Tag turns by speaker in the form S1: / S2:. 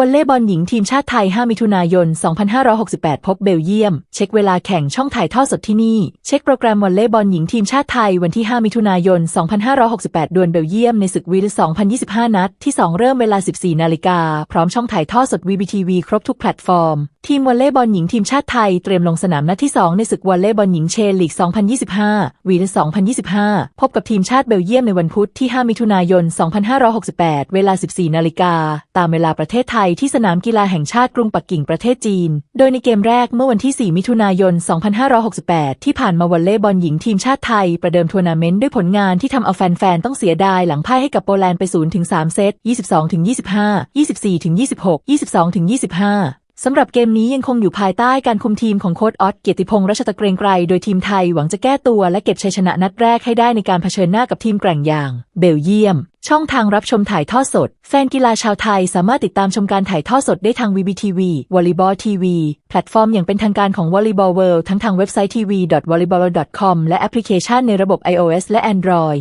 S1: วอลเลย์บอลหญิงทีมชาติไทย 5 มิถุนายน 2568 พบเบลเยียม เช็คเวลาแข่งช่องถ่ายทอดสดที่นี่ เช็คโปรแกรมวอลเลย์บอลหญิงทีมชาติไทยวันที่ 5 มิถุนายน 2568 ดวลเบลเยียมในศึกวีล2025 นัดที่ 2 เริ่มเวลา 14 นาฬิกา พร้อมช่องถ่ายทอดสด VBTV ครบทุกแพลตฟอร์ม ทีมวอลเลย์บอลหญิงทีมชาติไทยเตรียมลงสนามนัดที่ 2 ในศึกวอลเลย์บอลหญิงเชนลีก 2025 วีล2025 พบกับทีมชาติเบลเยียมในวันพุธที่ 5 มิถุนายน 2568 เวลา 14 นาฬิกา ตามเวลาประเทศไทยที่สนามกีฬาแห่งชาติกรุงปักกิ่งประเทศจีน โดยในเกมแรกเมื่อวันที่ 4 มิถุนายน 2568 ที่ผ่านมาวอลเลย์บอลหญิงทีมชาติไทย ประเดิมทัวร์นาเมนต์ด้วยผลงานที่ทำเอาแฟนๆ ต้องเสียดายหลังพ่ายให้กับโปแลนด์ไป 0-3 เซต 22-25 24-26 22-25 สำหรับเกมนี้ยังคงอยู่ภายใต้การคุมทีมของโค้ชออสเกียรติพงษ์รัชตะเกรงไกร โดยทีมไทยหวังจะแก้ตัวและเก็บชัยชนะนัดแรกให้ได้ในการเผชิญหน้ากับทีมแกร่งอย่าง เบลเยียม ช่องทางรับชมถ่ายทอดสด แฟนกีฬาชาวไทยสามารถติดตามชมการถ่ายทอดสดได้ทาง VBTV Volleyball TV แพลตฟอร์มอย่างเป็นทางการของ Volleyball World ทั้งทางเว็บไซต์ tv.volleyball.com และแอปพลิเคชันในระบบ iOS และ Android